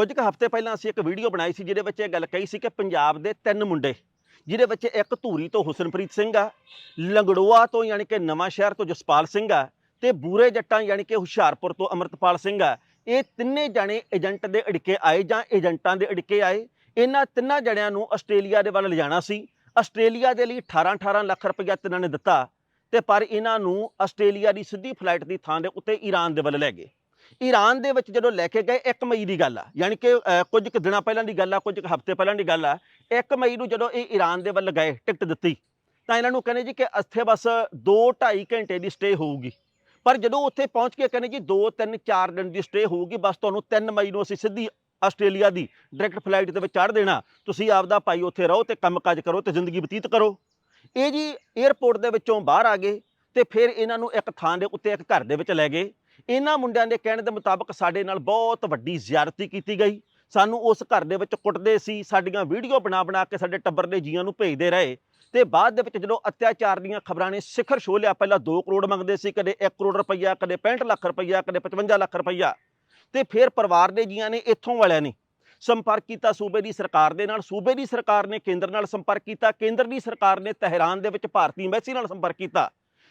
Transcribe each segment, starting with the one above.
ਕੁਝ ਕੁ ਹਫ਼ਤੇ ਪਹਿਲਾਂ ਅਸੀਂ ਇੱਕ ਵੀਡੀਓ ਬਣਾਈ ਸੀ, ਜਿਹਦੇ ਵਿੱਚ ਇਹ ਗੱਲ ਕਹੀ ਸੀ ਕਿ ਪੰਜਾਬ ਦੇ ਤਿੰਨ ਮੁੰਡੇ, ਜਿਹਦੇ ਵਿੱਚ ਇੱਕ ਧੂਰੀ ਤੋਂ ਹੁਸਨਪ੍ਰੀਤ ਸਿੰਘ ਆ, ਲੰਗੜੋਆ ਤੋਂ ਯਾਨੀ ਕਿ ਨਵਾਂ ਸ਼ਹਿਰ ਤੋਂ ਜਸਪਾਲ ਸਿੰਘ ਆ ਤੇ ਬੂਰੇ ਜੱਟਾਂ ਯਾਨੀ ਕਿ ਹੁਸ਼ਿਆਰਪੁਰ ਤੋਂ ਅਮਰਤਪਾਲ ਸਿੰਘ ਆ। ਇਹ ਤਿੰਨੇ ਜਣੇ ਏਜੰਟ ਦੇ ਅੜਿੱਕੇ ਆਏ ਜਾਂ ਏਜੰਟਾਂ ਦੇ ਅੜਿੱਕੇ ਆਏ। ਇਹਨਾਂ ਤਿੰਨਾਂ ਜਣਿਆਂ ਨੂੰ ਆਸਟ੍ਰੇਲੀਆ ਦੇ ਵੱਲ ਲਿਜਾਣਾ ਸੀ। ਆਸਟ੍ਰੇਲੀਆ ਦੇ ਲਈ 18-18 ਲੱਖ ਰੁਪਇਆ ਤਿੰਨਾਂ ਨੇ ਦਿੱਤਾ ਤੇ ਪਰ ਇਹਨਾਂ ਨੂੰ ਆਸਟ੍ਰੇਲੀਆ ਦੀ ਸਿੱਧੀ ਫਲਾਈਟ ਦੀ ਥਾਂ ਦੇ ਉੱਤੇ ਈਰਾਨ ਦੇ ਵੱਲ ਲੈ ਗਏ। ਈਰਾਨ ਦੇ ਵਿੱਚ ਜਦੋਂ ਲੈ ਕੇ ਗਏ 1 ਮਈ ਦੀ ਗੱਲ ਆ। ਯਾਨੀ ਕਿ ਕੁਝ ਕੁ ਦਿਨਾਂ ਪਹਿਲਾਂ ਦੀ ਗੱਲ ਆ, ਕੁਝ ਕੁ ਹਫ਼ਤੇ ਪਹਿਲਾਂ ਦੀ ਗੱਲ ਆ 1 ਮਈ ਨੂੰ ਜਦੋਂ ਇਹ ਈਰਾਨ ਦੇ ਵੱਲ ਗਏ, ਟਿਕਟ ਦਿੱਤੀ, ਤਾਂ ਇਹਨਾਂ ਨੂੰ ਕਹਿੰਦੇ ਜੀ ਕਿ ਇੱਥੇ ਬਸ 2-2.5 ਘੰਟੇ ਦੀ ਸਟੇ ਹੋਊਗੀ। ਪਰ ਜਦੋਂ ਉੱਥੇ ਪਹੁੰਚ ਕੇ ਕਹਿੰਦੇ ਜੀ 2-3 4 ਦਿਨ ਦੀ ਸਟੇ ਹੋਊਗੀ, ਬਸ ਤੁਹਾਨੂੰ 3 ਮਈ ਨੂੰ ਅਸੀਂ ਸਿੱਧੀ ਆਸਟ੍ਰੇਲੀਆ ਦੀ ਡਾਇਰੈਕਟ ਫਲਾਈਟ ਦੇ ਵਿੱਚ ਚੜ੍ਹ ਦੇਣਾ। ਤੁਸੀਂ ਆਪਦਾ ਭਾਈ ਉੱਥੇ ਰਹੋ ਤੇ ਕੰਮਕਾਜ ਕਰੋ ਤੇ ਜ਼ਿੰਦਗੀ ਬਤੀਤ ਕਰੋ। ਇਹ ਜੀ 에ਅਰਪੋਰਟ ਦੇ ਵਿੱਚੋਂ ਬਾਹਰ ਆ ਗਏ ਤੇ ਫਿਰ ਇਹਨਾਂ ਨੂੰ ਇੱਕ ਥਾਂ ਦੇ ਉੱਤੇ ਇੱਕ ਘਰ ਦੇ ਵਿੱਚ ਲੈ ਗਏ। ਇਹਨਾਂ ਮੁੰਡਿਆਂ ਦੇ ਕਹਿਣ ਦੇ ਮੁਤਾਬਕ ਸਾਡੇ ਨਾਲ ਬਹੁਤ ਵੱਡੀ ਜ਼ਿਆਰਤੀ ਕੀਤੀ ਗਈ। ਸਾਨੂੰ ਉਸ ਘਰ ਦੇ ਵਿੱਚ ਕੁੱਟਦੇ ਸੀ, ਸਾਡੀਆਂ ਵੀਡੀਓ ਬਣਾ ਬਣਾ ਕੇ ਸਾਡੇ ਟੱਬਰ ਦੇ ਜੀਆਂ ਨੂੰ ਭੇਜਦੇ ਰਹੇ। ਤੇ ਬਾਅਦ ਦੇ ਵਿੱਚ ਜਦੋਂ ਅਤਿਆਚਾਰ ਦੀਆਂ ਖਬਰਾਂ ਨੇ ਸਿਖਰ ਛੋਹ ਲਿਆ, ਪਹਿਲਾਂ 2 ਕਰੋੜ ਮੰਗਦੇ ਸੀ, ਕਦੇ 1 ਕਰੋੜ ਰੁਪਈਆ, ਕਦੇ 65 ਲੱਖ ਰੁਪਈਆ, ਕਦੇ 55 ਲੱਖ ਰੁਪਈਆ। ਤੇ ਫਿਰ ਪਰਿਵਾਰ ਦੇ ਜੀਆਂ ਨੇ ਇੱਥੋਂ ਵਾਲਿਆਂ ਨੇ ਸੰਪਰਕ ਕੀਤਾ ਸੂਬੇ ਦੀ ਸਰਕਾਰ ਦੇ ਨਾਲ। ਸੂਬੇ ਦੀ ਸਰਕਾਰ ਨੇ ਕੇਂਦਰ ਨਾਲ ਸੰਪਰਕ ਕੀਤਾ। ਕੇਂਦਰ ਦੀ ਸਰਕਾਰ ਨੇ ਤਹਿਰਾਨ ਦੇ ਵਿੱਚ ਭਾਰਤੀ ਐਮਬੈਸੀ ਨਾਲ ਸੰਪਰਕ ਕੀਤਾ।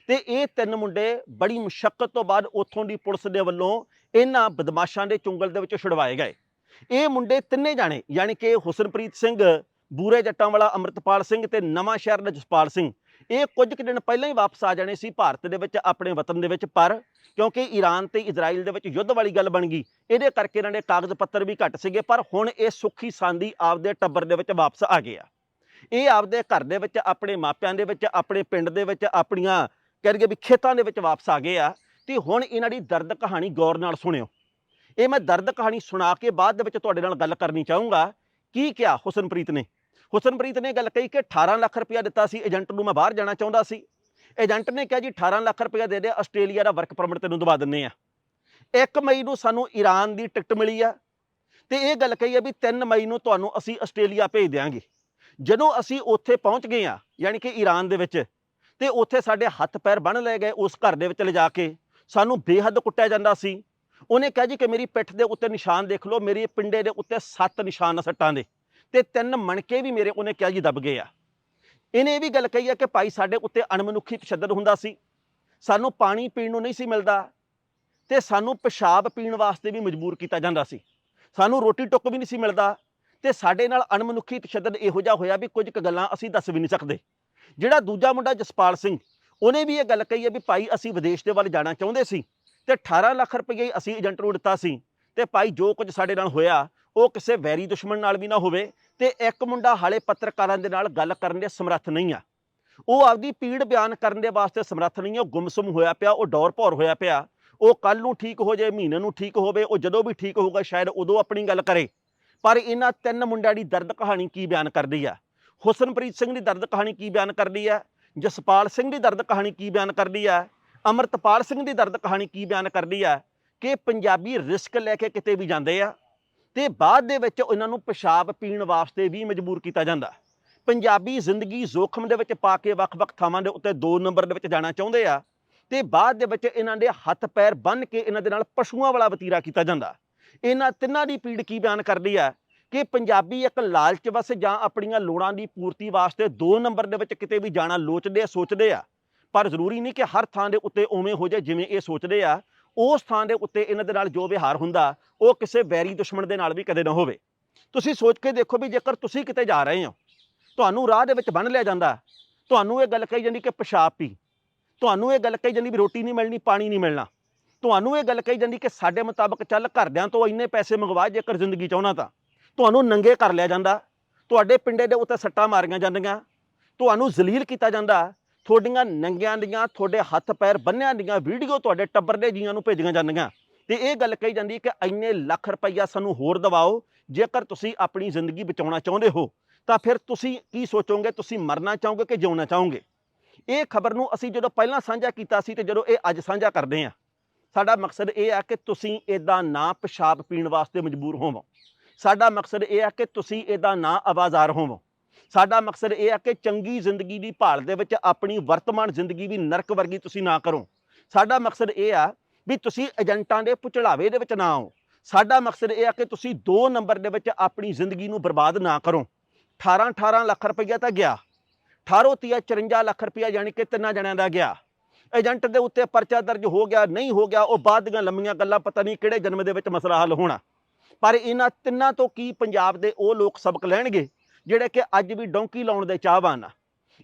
ਤੇ ਇਹ ਤਿੰਨ ਮੁੰਡੇ ਬੜੀ ਮੁਸ਼ਕਲ ਤੋਂ ਬਾਅਦ ਉੱਥੋਂ ਦੀ ਪੁਲਿਸ ਦੇ ਵੱਲੋਂ ਇਹਨਾਂ ਬਦਮਾਸ਼ਾਂ ਦੇ ਚੁੰਗਲ ਦੇ ਵਿੱਚ ਛੁਡਵਾਏ ਗਏ। ਇਹ ਮੁੰਡੇ ਤਿੰਨੇ ਜਾਣੇ, ਯਾਨੀ ਕਿ ਹੁਸਨਪ੍ਰੀਤ ਸਿੰਘ, ਬੂਰੇ ਜੱਟਾਂ ਵਾਲਾ ਅੰਮ੍ਰਿਤਪਾਲ ਸਿੰਘ ਤੇ ਨਵਾਂ ਸ਼ਹਿਰ ਦਾ ਜਸਪਾਲ ਸਿੰਘ, ਇਹ ਕੁਝ ਕੁ ਦਿਨ ਪਹਿਲਾਂ ਹੀ ਵਾਪਸ ਆ ਜਾਣੇ ਸੀ ਭਾਰਤ ਦੇ ਵਿੱਚ ਆਪਣੇ ਵਤਨ ਦੇ ਵਿੱਚ। ਪਰ ਕਿਉਂਕਿ ਈਰਾਨ ਤੇ ਇਜ਼ਰਾਈਲ ਦੇ ਵਿੱਚ ਯੁੱਧ ਵਾਲੀ ਗੱਲ ਬਣ ਗਈ, ਇਹਦੇ ਕਰਕੇ ਇਹਨਾਂ ਦੇ ਕਾਗਜ਼ ਪੱਤਰ ਵੀ ਘੱਟ ਸੀਗੇ, ਪਰ ਹੁਣ ਇਹ ਸੁੱਖੀ ਸਾਂਦੀ ਆਪਦੇ ਟੱਬਰ ਦੇ ਵਿੱਚ ਵਾਪਸ ਆ ਗਿਆ। ਇਹ ਆਪਦੇ ਘਰ ਦੇ ਵਿੱਚ, ਆਪਣੇ ਮਾਪਿਆਂ ਦੇ ਵਿੱਚ, ਆਪਣੇ ਪਿੰਡ ਦੇ ਵਿੱਚ, ਆਪਣੀਆਂ ਕਹਿਣਗੇ ਵੀ ਖੇਤਾਂ ਦੇ ਵਿੱਚ ਵਾਪਸ ਆ ਗਏ ਆ, ਤੇ ਹੁਣ ਇਹਨਾਂ ਦੀ ਦਰਦ ਕਹਾਣੀ ਗੌਰ ਨਾਲ ਸੁਣਿਓ। ਇਹ ਮੈਂ ਦਰਦ ਕਹਾਣੀ ਸੁਣਾ ਕੇ ਬਾਅਦ ਦੇ ਵਿੱਚ ਤੁਹਾਡੇ ਨਾਲ ਗੱਲ ਕਰਨੀ ਚਾਹੂੰਗਾ। ਕੀ ਕਿਹਾ ਹੁਸਨਪ੍ਰੀਤ ਨੇ? ਹੁਸਨਪ੍ਰੀਤ ਨੇ ਗੱਲ ਕਹੀ ਕਿ 18 ਲੱਖ ਰੁਪਇਆ ਦਿੱਤਾ ਸੀ, ਏਜੰਟ ਨੂੰ ਮੈਂ ਬਾਹਰ ਜਾਣਾ ਚਾਹੁੰਦਾ ਸੀ। ਏਜੰਟ ਨੇ ਕਿਹਾ ਜੀ 18 ਲੱਖ ਰੁਪਇਆ ਦੇ ਦੇ, ਆਸਟ੍ਰੇਲੀਆ ਦਾ ਵਰਕ ਪਰਮਿਟ ਤੈਨੂੰ ਦਵਾ ਦਿੰਨੇ ਆ। 1 ਮਈ ਨੂੰ ਸਾਨੂੰ ਈਰਾਨ ਦੀ ਟਿਕਟ ਮਿਲੀ ਆ। ਤੇ ਇਹ ਗੱਲ ਕਹੀ ਆ ਵੀ 3 ਮਈ ਨੂੰ ਤੁਹਾਨੂੰ ਅਸੀਂ ਆਸਟ੍ਰੇਲੀਆ ਭੇਜ ਦਿਆਂਗੇ। ਜਦੋਂ ਅਸੀਂ ਉੱਥੇ ਪਹੁੰਚ ਗਏ ਆ, ਯਾਨੀ ਕਿ ਈਰਾਨ ਦੇ ਵਿੱਚ ਤੇ ਉੱਥੇ ਸਾਡੇ ਹੱਥ ਪੈਰ ਬੰਨ ਲਏ ਗਏ ਉਸ ਘਰ ਦੇ ਵਿੱਚ ਲਿਜਾ ਕੇ। ਸਾਨੂੰ ਬੇਹੱਦ ਕੁੱਟਿਆ ਜਾਂਦਾ ਸੀ। ਉਹਨੇ ਕਿਹਾ ਜੀ ਕਿ ਮੇਰੀ ਪਿੱਠ ਦੇ ਉੱਤੇ ਨਿਸ਼ਾਨ ਦੇਖ ਲਓ, ਮੇਰੀ ਪਿੰਡੇ ਦੇ ਉੱਤੇ ਸੱਤ ਨਿਸ਼ਾਨ ਆ ਸੱਟਾਂ ਦੇ ਤੇ ਤਿੰਨ ਮਣਕੇ ਵੀ ਮੇਰੇ ਉਹਨੇ ਕਿਹਾ ਜੀ ਦਬ ਗਏ ਆ। ਇਹਨੇ ਇਹ ਵੀ ਗੱਲ ਕਹੀ ਆ ਕਿ ਭਾਈ ਸਾਡੇ ਉੱਤੇ ਅਣਮਨੁੱਖੀ ਤਸ਼ੱਦਦ ਹੁੰਦਾ ਸੀ। ਸਾਨੂੰ ਪਾਣੀ ਪੀਣ ਨੂੰ ਨਹੀਂ ਸੀ ਮਿਲਦਾ ਤੇ ਸਾਨੂੰ ਪਿਸ਼ਾਬ ਪੀਣ ਵਾਸਤੇ ਵੀ ਮਜਬੂਰ ਕੀਤਾ ਜਾਂਦਾ ਸੀ। ਸਾਨੂੰ ਰੋਟੀ ਟੁੱਕ ਵੀ ਨਹੀਂ ਸੀ ਮਿਲਦਾ ਤੇ ਸਾਡੇ ਨਾਲ ਅਣਮਨੁੱਖੀ ਤਸ਼ੱਦਦ ਇਹੋ ਜਿਹਾ ਹੋਇਆ ਵੀ ਕੁਝ ਕੁ ਗੱਲਾਂ ਅਸੀਂ ਦੱਸ ਵੀ ਨਹੀਂ ਸਕਦੇ। ਜਿਹੜਾ ਦੂਜਾ ਮੁੰਡਾ ਜਸਪਾਲ ਸਿੰਘ, ਉਹਨੇ ਵੀ ਇਹ ਗੱਲ ਕਹੀ ਹੈ ਵੀ ਭਾਈ ਅਸੀਂ ਵਿਦੇਸ਼ ਦੇ ਵੱਲ ਜਾਣਾ ਚਾਹੁੰਦੇ ਸੀ ਤੇ 18 ਲੱਖ ਰੁਪਏ ਹੀ ਅਸੀਂ ਏਜੰਟ ਨੂੰ ਦਿੱਤਾ ਸੀ ਤੇ ਭਾਈ ਜੋ ਕੁਝ ਸਾਡੇ ਨਾਲ ਹੋਇਆ, ਉਹ ਕਿਸੇ ਵੈਰੀ ਦੁਸ਼ਮਣ ਨਾਲ ਵੀ ਨਾ ਹੋਵੇ ਤੇ ਇੱਕ ਮੁੰਡਾ ਹਾਲੇ ਪੱਤਰਕਾਰਾਂ ਦੇ ਨਾਲ ਗੱਲ ਕਰਨ ਦੇ ਸਮਰੱਥ ਨਹੀਂ ਆ। ਉਹ ਆਪਦੀ ਪੀੜ ਬਿਆਨ ਕਰਨ ਦੇ ਵਾਸਤੇ ਸਮਰੱਥ ਨਹੀਂ ਆ, ਉਹ ਗੁੰਮਸੁਮ ਹੋਇਆ ਪਿਆ, ਉਹ ਡੌਰ ਭੌਰ ਹੋਇਆ ਪਿਆ, ਉਹ ਕੱਲ ਨੂੰ ਠੀਕ ਹੋ ਜਾਏ ਮਹੀਨੇ ਨੂੰ ਠੀਕ ਹੋਵੇ, ਉਹ ਜਦੋਂ ਵੀ ਠੀਕ ਹੋਊਗਾ, ਸ਼ਾਇਦ ਉਦੋਂ ਆਪਣੀ ਗੱਲ ਕਰੇ। ਪਰ ਇਹਨਾਂ ਤਿੰਨ ਮੁੰਡਿਆਂ ਦੀ ਦਰਦ ਕਹਾਣੀ ਕੀ ਬਿਆਨ ਕਰਦੀ ਆ? ਹੁਸਨਪ੍ਰੀਤ ਸਿੰਘ ਦੀ ਦਰਦ ਕਹਾਣੀ ਕੀ ਬਿਆਨ ਕਰਦੀ ਹੈ? ਜਸਪਾਲ ਸਿੰਘ ਦੀ ਦਰਦ ਕਹਾਣੀ ਕੀ ਬਿਆਨ ਕਰਦੀ ਹੈ? ਅਮਰਤਪਾਲ ਸਿੰਘ ਦੀ ਦਰਦ ਕਹਾਣੀ ਕੀ ਬਿਆਨ ਕਰਦੀ ਹੈ? ਕਿ ਪੰਜਾਬੀ ਰਿਸਕ ਲੈ ਕੇ ਕਿਤੇ ਵੀ ਜਾਂਦੇ ਆ ਤੇ ਬਾਅਦ ਦੇ ਵਿੱਚ ਉਹਨਾਂ ਨੂੰ ਪਿਸ਼ਾਬ ਪੀਣ ਵਾਸਤੇ ਵੀ ਮਜਬੂਰ ਕੀਤਾ ਜਾਂਦਾ। ਪੰਜਾਬੀ ਜ਼ਿੰਦਗੀ ਜ਼ੋਖਮ ਦੇ ਵਿੱਚ ਪਾ ਕੇ ਵੱਖ-ਵੱਖ ਥਾਵਾਂ ਦੇ ਉੱਤੇ 2 ਨੰਬਰ ਦੇ ਵਿੱਚ ਜਾਣਾ ਚਾਹੁੰਦੇ ਆ ਤੇ ਬਾਅਦ ਦੇ ਵਿੱਚ ਇਹਨਾਂ ਦੇ ਹੱਥ ਪੈਰ ਬੰਨ ਕੇ ਇਹਨਾਂ ਦੇ ਨਾਲ ਪਸ਼ੂਆਂ ਵਾਲਾ ਵਤੀਰਾ ਕੀਤਾ ਜਾਂਦਾ। ਇਹਨਾਂ ਤਿੰਨਾਂ ਦੀ ਪੀੜ ਕੀ ਬਿਆਨ ਕਰਦੀ ਆ ਕਿ ਪੰਜਾਬੀ ਇੱਕ ਲਾਲਚ ਵਸ ਜਾਂ ਆਪਣੀਆਂ ਲੋੜਾਂ ਦੀ ਪੂਰਤੀ ਵਾਸਤੇ 2 ਨੰਬਰ ਦੇ ਵਿੱਚ ਕਿਤੇ ਵੀ ਜਾਣਾ ਲੋਚਦੇ ਆ, ਸੋਚਦੇ ਆ। ਪਰ ਜ਼ਰੂਰੀ ਨਹੀਂ ਕਿ ਹਰ ਥਾਂ ਦੇ ਉੱਤੇ ਉਵੇਂ ਹੋ ਜਾਏ ਜਿਵੇਂ ਇਹ ਸੋਚਦੇ ਆ। ਉਸ ਥਾਂ ਦੇ ਉੱਤੇ ਇਹਨਾਂ ਦੇ ਨਾਲ ਜੋ ਵਿਹਾਰ ਹੁੰਦਾ, ਉਹ ਕਿਸੇ ਵੈਰੀ ਦੁਸ਼ਮਣ ਦੇ ਨਾਲ ਵੀ ਕਦੇ ਨਾ ਹੋਵੇ। ਤੁਸੀਂ ਸੋਚ ਕੇ ਦੇਖੋ ਵੀ ਜੇਕਰ ਤੁਸੀਂ ਕਿਤੇ ਜਾ ਰਹੇ ਹੋ, ਤੁਹਾਨੂੰ ਰਾਹ ਦੇ ਵਿੱਚ ਬੰਨ ਲਿਆ ਜਾਂਦਾ। ਤੁਹਾਨੂੰ ਇਹ ਗੱਲ ਕਹੀ ਜਾਂਦੀ ਕਿ ਪਿਸ਼ਾਬ ਪੀ। ਤੁਹਾਨੂੰ ਇਹ ਗੱਲ ਕਹੀ ਜਾਂਦੀ ਵੀ ਰੋਟੀ ਨਹੀਂ ਮਿਲਣੀ, ਪਾਣੀ ਨਹੀਂ ਮਿਲਣਾ। ਤੁਹਾਨੂੰ ਇਹ ਗੱਲ ਕਹੀ ਜਾਂਦੀ ਕਿ ਸਾਡੇ ਮੁਤਾਬਕ ਚੱਲ ਘਰਦਿਆਂ ਤੋਂ ਇੰਨੇ ਪੈਸੇ ਮੰਗਵਾ ਜੇਕਰ ਜ਼ਿੰਦਗੀ ਚਾਹੁੰਦਾ ਤਾਂ। ਤੁਹਾਨੂੰ ਨੰਗੇ ਕਰ ਲਿਆ ਜਾਂਦਾ। ਤੁਹਾਡੇ ਪਿੰਡੇ ਦੇ ਉੱਤੇ ਸੱਟਾਂ ਮਾਰੀਆਂ ਜਾਂਦੀਆਂ। ਤੁਹਾਨੂੰ ਜ਼ਲੀਲ ਕੀਤਾ ਜਾਂਦਾ। ਤੁਹਾਡੀਆਂ ਨੰਗਿਆਂ ਦੀਆਂ, ਤੁਹਾਡੇ ਹੱਥ ਪੈਰ ਬੰਨਿਆਂ ਦੀਆਂ ਵੀਡੀਓ ਤੁਹਾਡੇ ਟੱਬਰ ਦੇ ਜੀਆਂ ਨੂੰ ਭੇਜੀਆਂ ਜਾਂਦੀਆਂ। ਤੇ ਇਹ ਗੱਲ ਕਹੀ ਜਾਂਦੀ ਕਿ ਇੰਨੇ ਲੱਖ ਰੁਪਈਆ ਸਾਨੂੰ ਹੋਰ ਦਿਵਾਓ, ਜੇਕਰ ਤੁਸੀਂ ਆਪਣੀ ਜ਼ਿੰਦਗੀ ਬਚਾਉਣਾ ਚਾਹੁੰਦੇ ਹੋ, ਤਾਂ ਫਿਰ ਤੁਸੀਂ ਕੀ ਸੋਚੋਗੇ? ਤੁਸੀਂ ਮਰਨਾ ਚਾਹੋਗੇ ਕਿ ਜਿਉਣਾ ਚਾਹੋਗੇ? ਇਹ ਖਬਰ ਨੂੰ ਅਸੀਂ ਜਦੋਂ ਪਹਿਲਾਂ ਸਾਂਝਾ ਕੀਤਾ ਸੀ ਤੇ ਜਦੋਂ ਇਹ ਅੱਜ ਸਾਂਝਾ ਕਰਦੇ ਹਾਂ, ਸਾਡਾ ਮਕਸਦ ਇਹ ਆ ਕਿ ਤੁਸੀਂ ਇਦਾਂ ਨਾ ਪਿਸ਼ਾਬ ਪੀਣ ਵਾਸਤੇ ਮਜਬੂਰ ਹੋਵੋ। ਸਾਡਾ ਮਕਸਦ ਇਹ ਆ ਕਿ ਤੁਸੀਂ ਇਹਦਾ ਨਾ ਆਵਾਜ਼ਾਰ ਹੋਵੋ। ਸਾਡਾ ਮਕਸਦ ਇਹ ਆ ਕਿ ਚੰਗੀ ਜ਼ਿੰਦਗੀ ਦੀ ਭਾਲ ਦੇ ਵਿੱਚ ਆਪਣੀ ਵਰਤਮਾਨ ਜ਼ਿੰਦਗੀ ਵੀ ਨਰਕ ਵਰਗੀ ਤੁਸੀਂ ਨਾ ਕਰੋ। ਸਾਡਾ ਮਕਸਦ ਇਹ ਆ ਵੀ ਤੁਸੀਂ ਏਜੰਟਾਂ ਦੇ ਪੁਚੜਾਵੇ ਦੇ ਵਿੱਚ ਨਾ ਆਓ। ਸਾਡਾ ਮਕਸਦ ਇਹ ਆ ਕਿ ਤੁਸੀਂ 2 ਨੰਬਰ ਦੇ ਵਿੱਚ ਆਪਣੀ ਜ਼ਿੰਦਗੀ ਨੂੰ ਬਰਬਾਦ ਨਾ ਕਰੋ। 18 18 ਲੱਖ ਰੁਪਈਆ ਤਾਂ ਗਿਆ। 18 ਤੀਆ 54 ਲੱਖ ਰੁਪਈਆ ਯਾਨੀ ਕਿ ਤਿੰਨਾਂ ਜਣਿਆਂ ਦਾ ਗਿਆ। ਏਜੰਟ ਦੇ ਉੱਤੇ ਪਰਚਾ ਦਰਜ ਹੋ ਗਿਆ, ਨਹੀਂ ਹੋ ਗਿਆ, ਉਹ ਬਾਅਦ ਦੀਆਂ ਲੰਮੀਆਂ ਗੱਲਾਂ ਪਤਾ ਨਹੀਂ ਕਿਹੜੇ ਜਨਮ ਦੇ ਵਿੱਚ ਮਸਲਾ ਹੱਲ ਹੋਣਾ। ਪਰ ਇਹਨਾਂ ਤਿੰਨਾਂ ਤੋਂ ਕੀ ਪੰਜਾਬ ਦੇ ਉਹ ਲੋਕ ਸਬਕ ਲੈਣਗੇ, ਜਿਹੜੇ ਕਿ ਅੱਜ ਵੀ ਡੌਂਕੀ ਲਾਉਣ ਦੇ ਚਾਹਵਾਨ ਆ।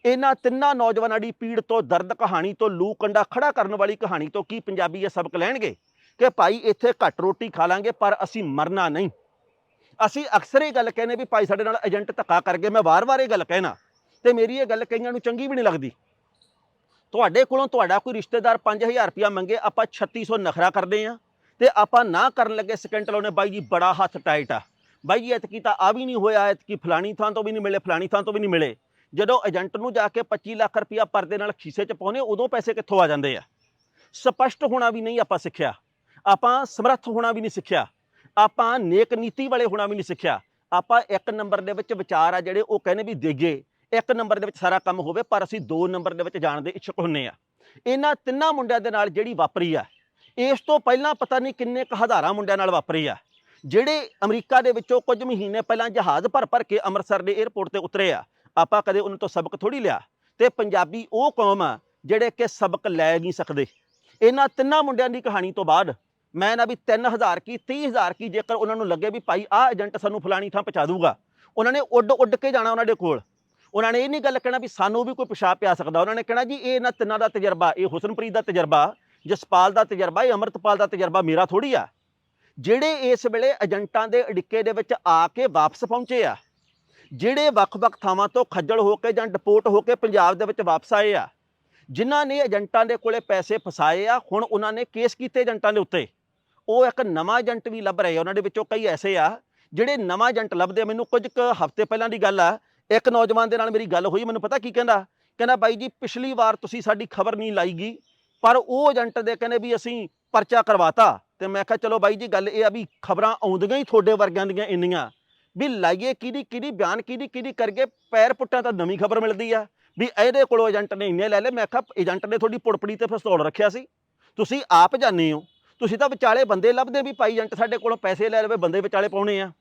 ਇਹਨਾਂ ਤਿੰਨਾਂ ਨੌਜਵਾਨਾਂ ਦੀ ਪੀੜ ਤੋਂ ਦਰਦ ਕਹਾਣੀ ਤੋਂ ਲੂ ਕੰਡਾ ਖੜਾ ਕਰਨ ਵਾਲੀ ਕਹਾਣੀ ਤੋਂ ਕੀ ਪੰਜਾਬੀ ਇਹ ਸਬਕ ਲੈਣਗੇ ਕਿ ਭਾਈ ਇੱਥੇ ਘੱਟ ਰੋਟੀ ਖਾ ਲਾਂਗੇ, ਪਰ ਅਸੀਂ ਮਰਨਾ ਨਹੀਂ। ਅਸੀਂ ਅਕਸਰ ਇਹ ਗੱਲ ਕਹਿੰਦੇ ਵੀ ਭਾਈ ਸਾਡੇ ਨਾਲ ਏਜੰਟ ਧੱਕਾ ਕਰ ਗਏ, ਮੈਂ ਵਾਰ-ਵਾਰ ਇਹ ਗੱਲ ਕਹਿਣਾ, ਤੇ ਮੇਰੀ ਇਹ ਗੱਲ ਕਈਆਂ ਨੂੰ ਚੰਗੀ ਵੀ ਨਹੀਂ ਲੱਗਦੀ। ਤੁਹਾਡੇ ਕੋਲੋਂ ਤੁਹਾਡਾ ਕੋਈ ਰਿਸ਼ਤੇਦਾਰ 5000 ਰੁਪਇਆ ਮੰਗੇ, ਆਪਾਂ 3600 ਨਖਰਾ ਕਰਦੇ ਆ। ਤੇ ਆਪਾਂ ਨਾ ਕਰਨ ਲੱਗੇ ਸਕਿੰਟ ਲਾਉਨੇ ਬਾਈ ਜੀ ਬੜਾ ਹੱਥ ਟਾਈਟ ਆ। ਬਾਈ ਜੀ, ਐਤਕੀ ਤਾਂ ਆ ਵੀ ਨਹੀਂ ਹੋਇਆ, ਐਤਕੀ ਫਲਾਣੀ ਥਾਂ ਤੋਂ ਵੀ ਨਹੀਂ ਮਿਲੇ, ਫਲਾਣੀ ਥਾਂ ਤੋਂ ਵੀ ਨਹੀਂ ਮਿਲੇ। ਜਦੋਂ ਏਜੰਟ ਨੂੰ ਜਾ ਕੇ 25 ਲੱਖ ਰੁਪਇਆ ਪਰਦੇ ਨਾਲ ਖੀਸੇ 'ਚ ਪਾਉਨੇ ਉਦੋਂ ਪੈਸੇ ਕਿੱਥੋਂ ਆ ਜਾਂਦੇ ਆ? ਸਪਸ਼ਟ ਹੋਣਾ ਵੀ ਨਹੀਂ ਆਪਾਂ ਸਿੱਖਿਆ। ਆਪਾਂ ਸਮਰੱਥ ਹੋਣਾ ਵੀ ਨਹੀਂ ਸਿੱਖਿਆ। ਆਪਾਂ ਨੇਕ ਨੀਤੀ ਵਾਲੇ ਹੋਣਾ ਵੀ ਨਹੀਂ ਸਿੱਖਿਆ। ਆਪਾਂ ਇੱਕ ਨੰਬਰ ਦੇ ਵਿੱਚ ਵਿਚਾਰ ਆ ਜਿਹੜੇ ਉਹ ਕਹਿੰਦੇ ਵੀ ਦੇਗੇ। ਇੱਕ ਨੰਬਰ ਦੇ ਵਿੱਚ ਸਾਰਾ ਕੰਮ ਹੋਵੇ, ਪਰ ਅਸੀਂ ਦੋ ਨੰਬਰ ਦੇ ਵਿੱਚ ਜਾਣ ਦੇ ਇੱਛੁਕ ਹੁੰਨੇ ਆ। ਇਹਨਾਂ ਤਿੰਨਾਂ ਮੁੰਡਿਆਂ ਦੇ ਨਾਲ ਜਿਹੜੀ ਵਾਪਰੀ ਆ ਇਸ ਤੋਂ ਪਹਿਲਾਂ ਪਤਾ ਨਹੀਂ ਕਿੰਨੇ ਕੁ ਹਜ਼ਾਰਾਂ ਮੁੰਡਿਆਂ ਨਾਲ ਵਾਪਰੀ ਆ। ਜਿਹੜੇ ਅਮਰੀਕਾ ਦੇ ਵਿੱਚੋਂ ਕੁਝ ਮਹੀਨੇ ਪਹਿਲਾਂ ਜਹਾਜ਼ ਭਰ ਭਰ ਕੇ ਅੰਮ੍ਰਿਤਸਰ ਦੇ 에ਅਰਪੋਰਟ ਤੇ ਉਤਰੇ ਆ, ਆਪਾਂ ਕਦੇ ਉਹਨਾਂ ਤੋਂ ਸਬਕ ਥੋੜੀ ਲਿਆ। ਤੇ ਪੰਜਾਬੀ ਉਹ ਕੌਮ ਆ ਜਿਹੜੇ ਕਿ ਸਬਕ ਲੈ ਨਹੀਂ ਸਕਦੇ। ਇਹਨਾਂ ਤਿੰਨਾਂ ਮੁੰਡਿਆਂ ਦੀ ਕਹਾਣੀ ਤੋਂ ਬਾਅਦ ਮੈਂ ਨਾ ਵੀ 3000 ਕੀ 30000 ਕੀ ਜੇਕਰ ਉਹਨਾਂ ਨੂੰ ਲੱਗੇ ਵੀ ਭਾਈ ਆਹ ਏਜੰਟ ਸਾਨੂੰ ਫਲਾਣੀ ਥਾਂ ਪਹੁੰਚਾ ਦੂਗਾ ਉਹਨਾਂ ਨੇ ਉੱਡ ਉੱਡ ਕੇ ਜਾਣਾ ਉਹਨਾਂ ਦੇ ਕੋਲ। ਉਹਨਾਂ ਨੇ ਇਹ ਨਹੀਂ ਗੱਲ ਕਹਿਣਾ ਵੀ ਸਾਨੂੰ ਵੀ ਕੋਈ ਪਿਸ਼ਾਬ ਪਿਆ ਸਕਦਾ। ਉਹਨਾਂ ਨੇ ਕਹਿਣਾ ਜੀ ਇਹ ਇਹਨਾਂ ਤਿੰਨਾਂ ਦਾ ਤਜਰਬਾ, ਇਹ ਹੁਸਨਪ੍ਰੀਤ ਦਾ ਤਜਰਬਾ ਜਸਪਾਲ ਦਾ ਤਜਰਬਾ, ਇਹ ਅਮਰਤਪਾਲ ਦਾ ਤਜਰਬਾ ਮੇਰਾ ਥੋੜੀ ਆ। ਜਿਹੜੇ ਇਸ ਵੇਲੇ ਏਜੰਟਾਂ ਦੇ ਅੜਿੱਕੇ ਦੇ ਵਿੱਚ ਆ ਕੇ ਵਾਪਸ ਪਹੁੰਚੇ ਆ, ਜਿਹੜੇ ਵੱਖ-ਵੱਖ ਥਾਵਾਂ ਤੋਂ ਖੱਜਲ ਹੋ ਕੇ ਜਾਂ ਡਿਪੋਰਟ ਹੋ ਕੇ ਪੰਜਾਬ ਦੇ ਵਿੱਚ ਵਾਪਸ ਆਏ ਆ, ਜਿਨ੍ਹਾਂ ਨੇ ਏਜੰਟਾਂ ਦੇ ਕੋਲੇ ਪੈਸੇ ਫਸਾਏ ਆ, ਹੁਣ ਉਹਨਾਂ ਨੇ ਕੇਸ ਕੀਤੇ ਏਜੰਟਾਂ ਦੇ ਉੱਤੇ। ਉਹ ਇੱਕ ਨਵਾਂ ਏਜੰਟ ਵੀ ਲੱਭ ਰਹੇ ਆ, ਉਹਨਾਂ ਦੇ ਵਿੱਚੋਂ ਕਈ ਐਸੇ ਆ, ਜਿਹੜੇ ਨਵਾਂ ਏਜੰਟ ਲੱਭਦੇ ਆ। ਮੈਨੂੰ ਕੁਝ ਕੁ ਹਫ਼ਤੇ ਪਹਿਲਾਂ ਦੀ ਗੱਲ ਆ, ਇੱਕ ਨੌਜਵਾਨ ਦੇ ਨਾਲ ਮੇਰੀ ਗੱਲ ਹੋਈ, ਮੈਨੂੰ ਪਤਾ ਕੀ ਕਹਿੰਦਾ? ਕਹਿੰਦਾ, ਬਾਈ ਜੀ, ਪਿਛਲੀ ਵਾਰ ਤੁਸੀਂ ਸਾਡੀ ਖਬਰ ਨਹੀਂ ਲਾਈਗੀ ਪਰ ਉਹ ਏਜੰਟ ਦੇ ਕਹਿੰਦੇ ਵੀ ਅਸੀਂ ਪਰਚਾ ਕਰਵਾਤਾ। ਤੇ ਮੈਂ ਕਿਹਾ, ਚਲੋ ਬਾਈ ਜੀ, ਗੱਲ ਇਹ ਆ ਵੀ ਖਬਰਾਂ ਆਉਂਦੀਆਂ ਹੀ ਤੁਹਾਡੇ ਵਰਗਿਆਂ ਦੀਆਂ ਇੰਨੀਆਂ। ਵੀ ਲਾਈਏ ਕਿਹਦੀ ਕਿਹਦੀ ਬਿਆਨ, ਕਿਹਦੀ ਕਿਹਦੀ ਕਰਕੇ ਪੈਰ ਪੁੱਟਾਂ ਤਾਂ ਨਵੀਂ ਖਬਰ ਮਿਲਦੀ ਆ। ਵੀ ਇਹਦੇ ਕੋਲੋਂ ਏਜੰਟ ਨੇ ਇੰਨੇ ਲੈ ਲਏ। ਮੈਂ ਕਿਹਾ, ਏਜੰਟ ਨੇ ਤੁਹਾਡੀ ਪੁੜਪੜੀ ਤੇ ਪਿਸਤੌਲ ਰੱਖਿਆ ਸੀ। ਤੁਸੀਂ ਆਪ ਜਾਣੇ ਹੋ। ਤੁਸੀਂ ਤਾਂ ਵਿਚਾਲੇ ਬੰਦੇ ਲੱਭਦੇ ਵੀ ਭਾਈ, ਏਜੰਟ ਸਾਡੇ ਕੋਲੋਂ ਪੈਸੇ ਲੈ ਲਵੇ, ਬੰਦੇ ਵਿਚਾਲੇ ਪਾਉਣੇ ਆ।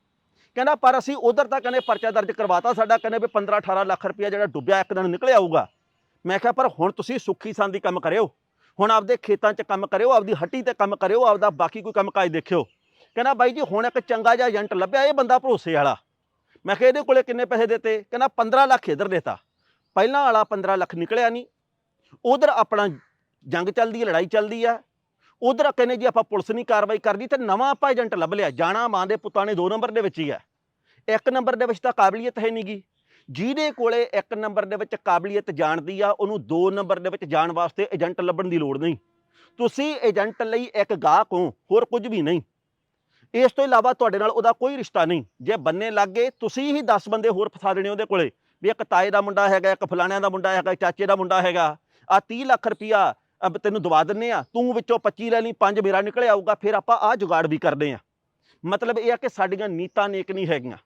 ਕਹਿੰਦਾ, ਪਰ ਅਸੀਂ ਉਧਰ ਤਾਂ ਕਹਿੰਦੇ ਪਰਚਾ ਦਰਜ ਕਰਵਾਤਾ। ਸਾਡਾ ਕਹਿੰਦੇ ਵੀ 15 18 ਲੱਖ ਰੁਪਇਆ ਜਿਹੜਾ ਡੁੱਬਿਆ ਇੱਕ ਦਿਨ ਨਿਕਲਿਆ ਆਊਗਾ। ਮੈਂ ਕਿਹਾ, ਪਰ ਹੁਣ ਤੁਸੀਂ ਸੁੱਖੀ ਸੰਦੀ ਕੰਮ ਕਰਿਓ। ਹੁਣ ਆਪਦੇ ਖੇਤਾਂ 'ਚ ਕੰਮ ਕਰਿਓ, ਆਪਦੀ ਹੱਟੀ ਤੇ ਕੰਮ ਕਰਿਓ, ਆਪਦਾ ਬਾਕੀ ਕੋਈ ਕੰਮ ਕਾਜ ਦੇਖਿਓ। ਕਹਿੰਦਾ ਬਾਈ ਜੀ, ਹੁਣ ਇੱਕ ਚੰਗਾ ਜਿਹਾ ਏਜੰਟ ਲੱਭਿਆ, ਇਹ ਬੰਦਾ ਭਰੋਸੇ ਵਾਲਾ। ਮੈਂ ਕਿਹਾ ਇਹਦੇ ਕੋਲੇ ਕਿੰਨੇ ਪੈਸੇ ਦਿੱਤੇ? ਕਹਿੰਦਾ 15 ਲੱਖ ਇਧਰ ਦੇਤਾ। ਪਹਿਲਾਂ ਵਾਲਾ 15 ਲੱਖ ਨਿਕਲਿਆ ਨਹੀਂ। ਉਧਰ ਆਪਣਾ ਜੰਗ ਚੱਲਦੀ ਹੈ ਲੜਾਈ ਚੱਲਦੀ ਆ। ਉਧਰ ਕਹਿੰਦੇ ਜੀ, ਆਪਾਂ ਪੁਲਿਸ ਨਹੀਂ ਕਾਰਵਾਈ ਕਰਦੀ ਤੇ ਨਵਾਂ ਆਪਾਂ ਏਜੰਟ ਲੱਭ ਲਿਆ। ਜਾਣਾ ਮਾਂ ਦੇ ਪੁੱਤਾਂ ਨੇ ਦੋ ਨੰਬਰ ਦੇ ਵਿੱਚ ਹੀ ਆ। ਇੱਕ ਨੰਬਰ ਦੇ ਵਿੱਚ ਤਾਂ ਕਾਬਲੀਅਤ ਹੈ ਨਹੀਂਗੀ ਜਿਹਦੇ ਕੋਲੇ ਇੱਕ ਨੰਬਰ ਦੇ ਵਿੱਚ ਕਾਬਲੀਅਤ ਜਾਣਦੀ ਆ, ਉਹਨੂੰ ਦੋ ਨੰਬਰ ਦੇ ਵਿੱਚ ਜਾਣ ਵਾਸਤੇ ਏਜੰਟ ਲੱਭਣ ਦੀ ਲੋੜ ਨਹੀਂ। ਤੁਸੀਂ ਏਜੰਟ ਲਈ ਇੱਕ ਗਾਹਕ ਹੋ, ਹੋਰ ਕੁਝ ਵੀ ਨਹੀਂ। ਇਸ ਤੋਂ ਇਲਾਵਾ ਤੁਹਾਡੇ ਨਾਲ ਉਹਦਾ ਕੋਈ ਰਿਸ਼ਤਾ ਨਹੀਂ। ਜੇ ਬੰਨੇ ਲੱਗੇ ਤੁਸੀਂ ਹੀ 10 ਬੰਦੇ ਹੋਰ ਫਸਾ ਦੇਣੇ ਉਹਦੇ ਕੋਲੇ। ਵੀ ਇੱਕ ਤਾਏ ਦਾ ਮੁੰਡਾ ਹੈਗਾ, ਇੱਕ ਫਲਾਣਿਆਂ ਦਾ ਮੁੰਡਾ ਹੈਗਾ, ਇੱਕ ਚਾਚੇ ਦਾ ਮੁੰਡਾ ਹੈਗਾ। ਆ 30 ਲੱਖ ਰੁਪਇਆ ਤੈਨੂੰ ਦਵਾ ਦਿੰਨੇ ਆ। ਤੂੰ ਵਿੱਚੋਂ 25 ਲੈ ਲਈ 5 ਮੇਰਾ ਨਿਕਲ ਆਊਗਾ, ਫਿਰ ਆਪਾਂ ਆ ਜੁਗਾੜ ਵੀ ਕਰਦੇ ਆ। ਮਤਲਬ ਇਹ ਆ ਕਿ ਸਾਡੀਆਂ ਨੀਤਾਂ ਨੇਕ ਨਹੀਂ ਹੈਗੀਆਂ।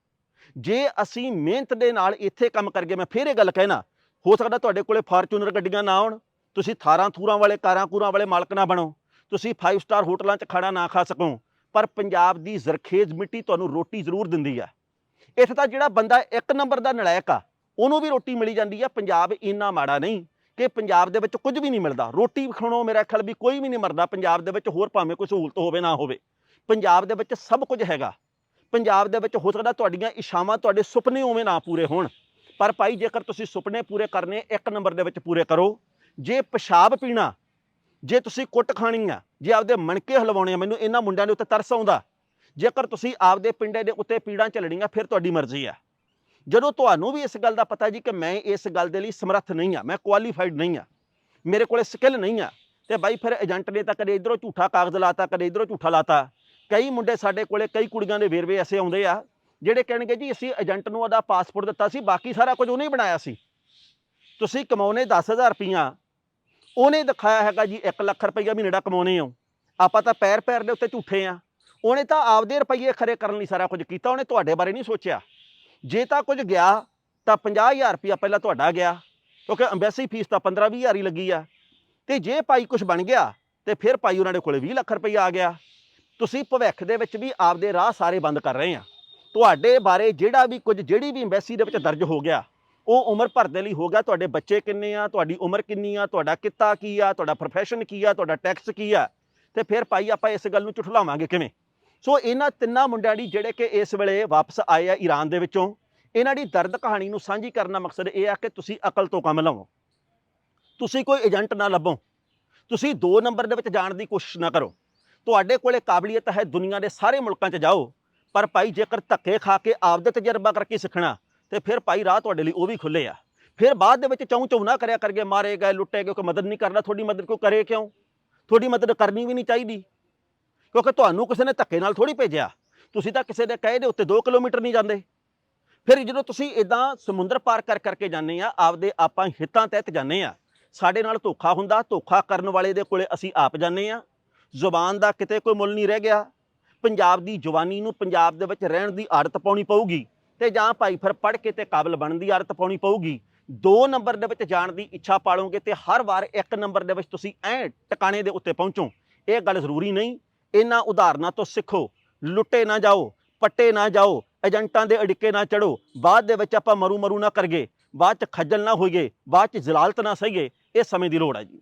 ਜੇ ਅਸੀਂ ਮਿਹਨਤ ਦੇ ਨਾਲ ਇੱਥੇ ਕੰਮ ਕਰਕੇ ਮੈਂ ਫਿਰ ਇਹ ਗੱਲ ਕਹਿਣਾ, ਹੋ ਸਕਦਾ ਤੁਹਾਡੇ ਕੋਲੇ ਫਾਰਚੂਨਰ ਗੱਡੀਆਂ ਨਾ ਆਉਣ, ਤੁਸੀਂ ਥਾਰਾਂ ਥੂਰਾਂ ਵਾਲੇ, ਕਾਰਾਂ ਕੂਰਾਂ ਵਾਲੇ ਮਾਲਕ ਨਾ ਬਣੋ, ਤੁਸੀਂ 5 ਸਟਾਰ ਹੋਟਲਾਂ 'ਚ ਖਾਣਾ ਨਾ ਖਾ ਸਕੋ, ਪਰ ਪੰਜਾਬ ਦੀ ਜ਼ਰਖੇਜ਼ ਮਿੱਟੀ ਤੁਹਾਨੂੰ ਰੋਟੀ ਜ਼ਰੂਰ ਦਿੰਦੀ ਆ। ਇੱਥੇ ਤਾਂ ਜਿਹੜਾ ਬੰਦਾ ਇੱਕ ਨੰਬਰ ਦਾ ਨਲਾਇਕ ਆ, ਉਹਨੂੰ ਵੀ ਰੋਟੀ ਮਿਲੀ ਜਾਂਦੀ ਆ, ਪੰਜਾਬ ਇੰਨਾ ਮਾੜਾ ਨਹੀਂ ਕਿ ਪੰਜਾਬ ਦੇ ਵਿੱਚ ਕੁਝ ਵੀ ਨਹੀਂ ਮਿਲਦਾ। ਰੋਟੀ ਖਾਣੋਂ ਮੇਰਾ ਖਿਆਲ ਵੀ ਕੋਈ ਵੀ ਨਹੀਂ ਮਰਦਾ, ਪੰਜਾਬ ਦੇ ਵਿੱਚ ਹੋਰ ਭਾਵੇਂ ਕੋਈ ਸਹੂਲਤ ਹੋਵੇ ਨਾ ਹੋਵੇ। ਪੰਜਾਬ ਦੇ ਵਿੱਚ ਸਭ ਕੁਝ ਹੈਗਾ। ਪੰਜਾਬ ਦੇ ਵਿੱਚ ਹੋ ਸਕਦਾ ਤੁਹਾਡੀਆਂ ਇਸ਼ਾਵਾਂ ਤੁਹਾਡੇ ਸੁਪਨੇ ਉਵੇਂ ਨਾ ਪੂਰੇ ਹੋਣ। ਪਰ ਭਾਈ, ਜੇਕਰ ਤੁਸੀਂ ਸੁਪਨੇ ਪੂਰੇ ਕਰਨੇ, ਇੱਕ ਨੰਬਰ ਦੇ ਵਿੱਚ ਪੂਰੇ ਕਰੋ। ਜੇ ਪਿਸ਼ਾਬ ਪੀਣਾ, ਜੇ ਤੁਸੀਂ ਕੁੱਟ ਖਾਣੀ ਆ, ਜੇ ਆਪਦੇ ਮਣਕੇ ਹਲਵਾਉਣੇ ਆ, ਮੈਨੂੰ ਇਹਨਾਂ ਮੁੰਡਿਆਂ ਦੇ ਉੱਤੇ ਤਰਸ ਆਉਂਦਾ। ਜੇਕਰ ਤੁਸੀਂ ਆਪਦੇ ਪਿੰਡੇ ਦੇ ਉੱਤੇ ਪੀੜਾਂ ਝੱਲਣੀਆਂ, ਫਿਰ ਤੁਹਾਡੀ ਮਰਜ਼ੀ ਆ। ਜਦੋਂ ਤੁਹਾਨੂੰ ਵੀ ਇਸ ਗੱਲ ਦਾ ਪਤਾ ਜੀ ਕਿ ਮੈਂ ਇਸ ਗੱਲ ਦੇ ਲਈ ਸਮਰੱਥ ਨਹੀਂ ਆ, ਮੈਂ ਕੁਆਲੀਫਾਈਡ ਨਹੀਂ ਆ, ਮੇਰੇ ਕੋਲੇ ਸਕਿੱਲ ਨਹੀਂ ਆ, ਤੇ ਬਾਈ ਫਿਰ ਏਜੰਟ ਨੇ ਤਾਂ ਕਦੇ ਇਧਰੋਂ ਝੂਠਾ ਕਾਗਜ਼ ਲਾਤਾ, ਕਦੇ ਇਧਰੋਂ ਝੂਠਾ ਲਾਤਾ। ਕਈ ਮੁੰਡੇ ਸਾਡੇ ਕੋਲੇ, ਕਈ ਕੁੜੀਆਂ ਦੇ ਵੇਰਵੇ ਐਸੇ ਆਉਂਦੇ ਆ, ਜਿਹੜੇ ਕਹਿਣਗੇ ਜੀ ਅਸੀਂ ਏਜੰਟ ਨੂੰ ਉਹਦਾ ਪਾਸਪੋਰਟ ਦਿੱਤਾ ਸੀ, ਬਾਕੀ ਸਾਰਾ ਕੁਝ ਉਹਨੇ ਹੀ ਬਣਾਇਆ ਸੀ। ਤੁਸੀਂ ਕਮਾਉਨੇ 10000 ਰੁਪਈਆ, ਉਹਨੇ ਦਿਖਾਇਆ ਹੈਗਾ ਜੀ 1 ਲੱਖ ਰੁਪਈਆ ਮਹੀਨੇ ਦਾ ਕਮਾਉਨੇ ਹੋ। ਆਪਾਂ ਤਾਂ ਪੈਰ ਪੈਰ ਦੇ ਉੱਤੇ ਝੂਠੇ ਆ। ਉਹਨੇ ਤਾਂ ਆਪਦੇ ਰੁਪਈਏ ਖਰੇ ਕਰਨ ਲਈ ਸਾਰਾ ਕੁਝ ਕੀਤਾ, ਉਹਨੇ ਤੁਹਾਡੇ ਬਾਰੇ ਨਹੀਂ ਸੋਚਿਆ। ਜੇ ਤਾਂ ਕੁਝ ਗਿਆ, ਤਾਂ 50000 ਰੁਪਈਆ ਪਹਿਲਾਂ ਤੁਹਾਡਾ ਗਿਆ, ਕਿਉਂਕਿ ਐਮਬੈਸੀ ਫੀਸ ਤਾਂ 15 20000 ਹੀ ਲੱਗੀ ਆ। ਤੇ ਜੇ ਭਾਈ ਕੁਝ ਬਣ ਗਿਆ, ਤੇ ਫਿਰ ਭਾਈ ਉਹਨਾਂ ਦੇ ਕੋਲੇ 20 ਲੱਖ ਰੁਪਈਆ ਆ ਗਿਆ। ਤੁਸੀਂ ਭਵਿੱਖ ਦੇ ਵਿੱਚ ਵੀ ਆਪਦੇ ਰਾਹ ਸਾਰੇ ਬੰਦ ਕਰ ਰਹੇ ਆ। ਤੁਹਾਡੇ ਬਾਰੇ ਜਿਹੜਾ ਵੀ ਕੁਝ, ਜਿਹੜੀ ਵੀ ਐਮਬੈਸੀ ਦੇ ਵਿੱਚ ਦਰਜ ਹੋ ਗਿਆ, ਉਹ ਉਮਰ ਭਰ ਦੇ ਲਈ ਹੋ ਗਿਆ। ਤੁਹਾਡੇ ਬੱਚੇ ਕਿੰਨੇ ਆ? ਤੁਹਾਡੀ ਉਮਰ ਕਿੰਨੀ ਆ? ਤੁਹਾਡਾ ਕਿੱਤਾ ਕੀ ਆ? ਤੁਹਾਡਾ ਪ੍ਰੋਫੈਸ਼ਨ ਕੀ ਆ? ਤੁਹਾਡਾ ਟੈਕਸ ਕੀ ਆ? ਤੇ ਫਿਰ ਭਾਈ ਆਪਾਂ ਇਸ ਗੱਲ ਨੂੰ ਝੁਠਲਾਵਾਂਗੇ ਕਿਵੇਂ? ਸੋ ਇਹਨਾਂ ਤਿੰਨਾਂ ਮੁੰਡਿਆਂ ਦੀ ਜਿਹੜੇ ਕਿ ਇਸ ਵੇਲੇ ਵਾਪਸ ਆਏ ਆ ਈਰਾਨ ਦੇ ਵਿੱਚੋਂ, ਇਹਨਾਂ ਦੀ ਦਰਦ ਕਹਾਣੀ ਨੂੰ ਸਾਂਝੀ ਕਰਨ ਦਾ ਮਕਸਦ ਇਹ ਆ ਕਿ ਤੁਸੀਂ ਅਕਲ ਤੋਂ ਕੰਮ ਲਵੋ। ਤੁਸੀਂ ਕੋਈ ਏਜੰਟ ਨਾ ਲੱਭੋ। ਤੁਸੀਂ 2 ਨੰਬਰ ਦੇ ਵਿੱਚ ਜਾਣ ਦੀ ਕੋਸ਼ਿਸ਼ ਨਾ ਕਰੋ। ਤੁਹਾਡੇ ਕੋਲੇ ਕਾਬਲੀਅਤ ਹੈ ਦੁਨੀਆ ਦੇ ਸਾਰੇ ਮੁਲਕਾਂ 'ਚ ਜਾਓ, ਪਰ ਭਾਈ ਜੇਕਰ ਧੱਕੇ ਖਾ ਕੇ ਆਪਦੇ ਤਜਰਬਾ ਕਰਕੇ ਸਿੱਖਣਾ, ਤੇ ਫਿਰ ਭਾਈ ਰਾਹ ਤੁਹਾਡੇ ਲਈ ਉਹ ਵੀ ਖੁੱਲੇ ਆ। ਫਿਰ ਬਾਅਦ ਦੇ ਵਿੱਚ ਚੌਂ ਚੌਂ ਨਾ ਕਰਿਆ ਕਰਕੇ ਮਾਰੇ ਗਏ, ਲੁੱਟੇ ਗਏ, ਕੋਈ ਮਦਦ ਨਹੀਂ ਕਰਨਾ, ਤੁਹਾਡੀ ਮਦਦ ਕੋਈ ਕਰੇ ਕਿਉਂ? ਤੁਹਾਡੀ ਮਦਦ ਕਰਨੀ ਵੀ ਨਹੀਂ ਚਾਹੀਦੀ। ਕਿਉਂਕਿ ਤੁਹਾਨੂੰ ਕਿਸੇ ਨੇ ਧੱਕੇ ਨਾਲ ਥੋੜੀ ਭੇਜਿਆ। ਤੁਸੀਂ ਤਾਂ ਕਿਸੇ ਦੇ ਕਹੇ ਦੇ ਉੱਤੇ 2 ਕਿਲੋਮੀਟਰ ਨਹੀਂ ਜਾਂਦੇ। ਫਿਰ ਜਦੋਂ ਤੁਸੀਂ ਇਦਾਂ ਸਮੁੰਦਰ ਪਾਰ ਕਰ ਕਰਕੇ ਜਾਂਦੇ ਆ, ਆਪਦੇ ਆਪਾਂ ਹਿੱਤਾਂ ਤਹਿਤ ਜਾਂਦੇ ਆ, ਸਾਡੇ ਨਾਲ ਧੋਖਾ ਹੁੰਦਾ, ਧੋਖਾ ਕਰਨ ਵਾਲੇ ਦੇ ਕੋਲੇ ਅਸੀਂ ਆਪ ਜਾਂਦੇ ਆ। ਜ਼ੁਬਾਨ ਦਾ ਕਿਤੇ ਕੋਈ ਮੁੱਲ ਨਹੀਂ ਰਹਿ ਗਿਆ। ਪੰਜਾਬ ਦੀ ਜਵਾਨੀ ਨੂੰ ਪੰਜਾਬ ਦੇ ਵਿੱਚ ਰਹਿਣ ਦੀ ਆਦਤ ਪਾਉਣੀ ਪਊਗੀ ਤੇ ਜਾਂ ਭਾਈ ਫਿਰ ਪੜ੍ਹ ਕੇ ਤੇ ਕਾਬਲ ਬਣਨ ਦੀ ਆਦਤ ਪਾਉਣੀ ਪਊਗੀ। 2 ਨੰਬਰ ਦੇ ਵਿੱਚ ਜਾਣ ਦੀ ਇੱਛਾ ਪਾਲੋਗੇ ਤੇ ਹਰ ਵਾਰ 1 ਨੰਬਰ ਦੇ ਵਿੱਚ ਤੁਸੀਂ ਐ ਟਿਕਾਣੇ ਦੇ ਉੱਤੇ ਪਹੁੰਚੋ। ਇਹ ਗੱਲ ਜ਼ਰੂਰੀ ਨਹੀਂ। ਇਹਨਾਂ ਉਦਾਹਰਨਾਂ ਤੋਂ ਸਿੱਖੋ। ਲੁੱਟੇ ਨਾ ਜਾਓ, ਪੱਟੇ ਨਾ ਜਾਓ, ਏਜੰਟਾਂ ਦੇ ਅੜਿੱਕੇ ਨਾ ਚੜੋ। ਬਾਅਦ ਦੇ ਵਿੱਚ ਆਪਾਂ ਮਰੂ ਮਰੂ ਨਾ ਕਰਗੇ ਬਾਅਦ ਚ ਖੱਜਲ ਨਾ ਹੋਈਏ, ਬਾਅਦ ਚ ਜ਼ਲਾਲਤ ਨਾ ਸਹੀਏ। ਇਹ ਸਮੇਂ ਦੀ ਲੋੜ ਹੈ ਜੀ।